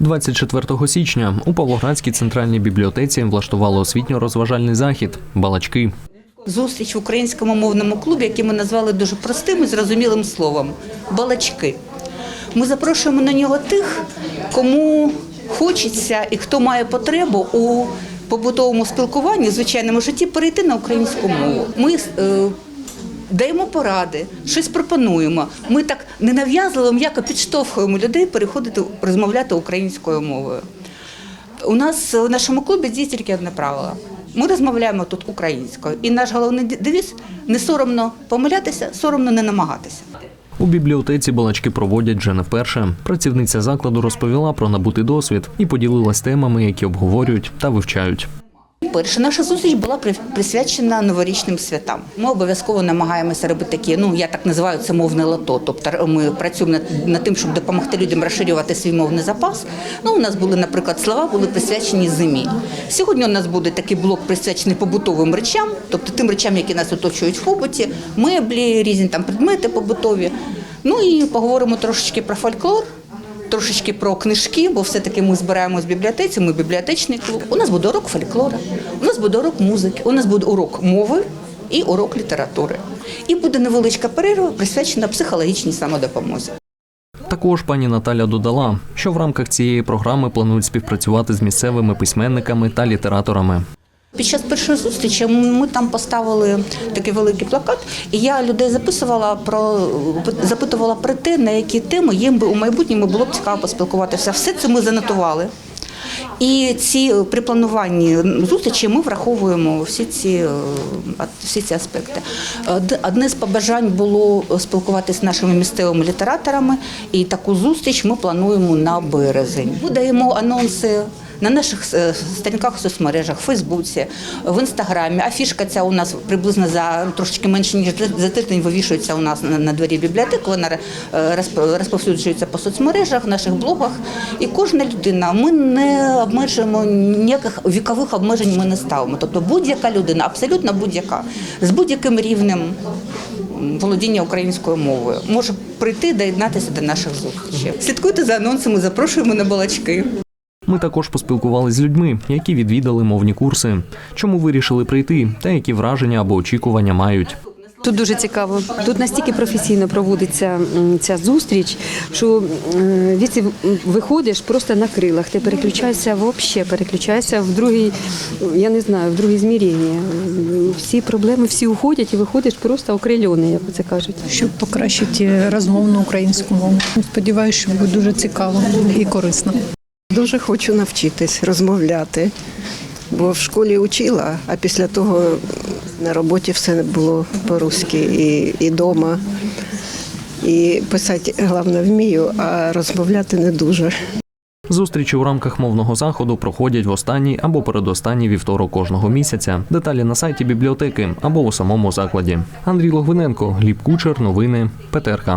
24 січня у Павлоградській центральній бібліотеці влаштували освітньо-розважальний захід Балачки. Зустріч в українському мовному клубі, який ми назвали дуже простим і зрозумілим словом балачки. Ми запрошуємо на нього тих, кому хочеться і хто має потребу у побутовому спілкуванні, звичайному житті перейти на українську мову. Ми е, даємо поради, щось пропонуємо. Ми так ненав'язливо м'яко підштовхуємо людей переходити розмовляти українською мовою. У нас у нашому клубі діє тільки одне правило. Ми розмовляємо тут українською. І наш головний девіз – не соромно помилятися, соромно не намагатися. У бібліотеці балачки проводять вже не вперше. Працівниця закладу розповіла про набутий досвід і поділилась темами, які обговорюють та вивчають. Перше, наша зустріч була присвячена новорічним святам. Ми обов'язково намагаємося робити такі, ну я так називаю це мовне лото. Тобто ми працюємо над, над тим, щоб допомогти людям розширювати свій мовний запас. Ну, у нас були, наприклад, слова були присвячені зимі. Сьогодні у нас буде такий блок присвячений побутовим речам, тобто тим речам, які нас оточують в побуті, меблі, різні там предмети побутові. Ну і поговоримо трошечки про фольклор. Трошечки про книжки, бо все-таки ми збираємось в бібліотеці, ми бібліотечний клуб. У нас буде урок фольклора, у нас буде урок музики, у нас буде урок мови і урок літератури. І буде невеличка перерва, присвячена психологічній самодопомозі. Також пані Наталя додала, що в рамках цієї програми планують співпрацювати з місцевими письменниками та літераторами. Під час першої зустрічі ми там поставили такий великий плакат, і я людей записувала про запитувала про те, на які теми їм би у майбутньому було б цікаво поспілкуватися. Все це ми занотували. І ці при плануванні зустрічі ми враховуємо всі ці, е, всі ці аспекти. Одне з побажань було спілкуватися з нашими місцевими літераторами, і таку зустріч ми плануємо на березень. Ми даємо анонси на наших е, сторінках в соцмережах, в Фейсбуці, в інстаграмі. Афішка ця у нас приблизно за трошечки менше ніж за тиждень вивішується у нас на, дворі бібліотеки. Вона е, розп- розповсюджується по соцмережах, наших блогах. І кожна людина, ми не обмежуємо ніяких вікових обмежень. Ми не ставимо. Тобто будь-яка людина, абсолютно будь-яка, з будь-яким рівнем володіння українською мовою може прийти доєднатися до наших зустрічей. Слідкуйте за анонсами, запрошуємо на балачки. Ми також поспілкувалися з людьми, які відвідали мовні курси, чому вирішили прийти та які враження або очікування мають. Тут дуже цікаво. Тут настільки професійно проводиться ця зустріч, що віці виходиш просто на крилах. Ти переключаєшся взагалі, переключаєшся в другий, я не знаю, в друге зміріння. Всі проблеми всі уходять і виходиш просто окрильоний, як це кажуть. щоб покращити розмовну українську мову. Сподіваюся, що буде дуже цікаво і корисно. Дуже хочу навчитись розмовляти, бо в школі учила, а після того на роботі все було по-русски і, і дома. І писати, головне, вмію, а розмовляти не дуже. Зустрічі у рамках мовного заходу проходять в останній або передостанній вівторок кожного місяця. Деталі на сайті бібліотеки або у самому закладі. Андрій Логвиненко, Гліб Кучер, новини, ПТРК.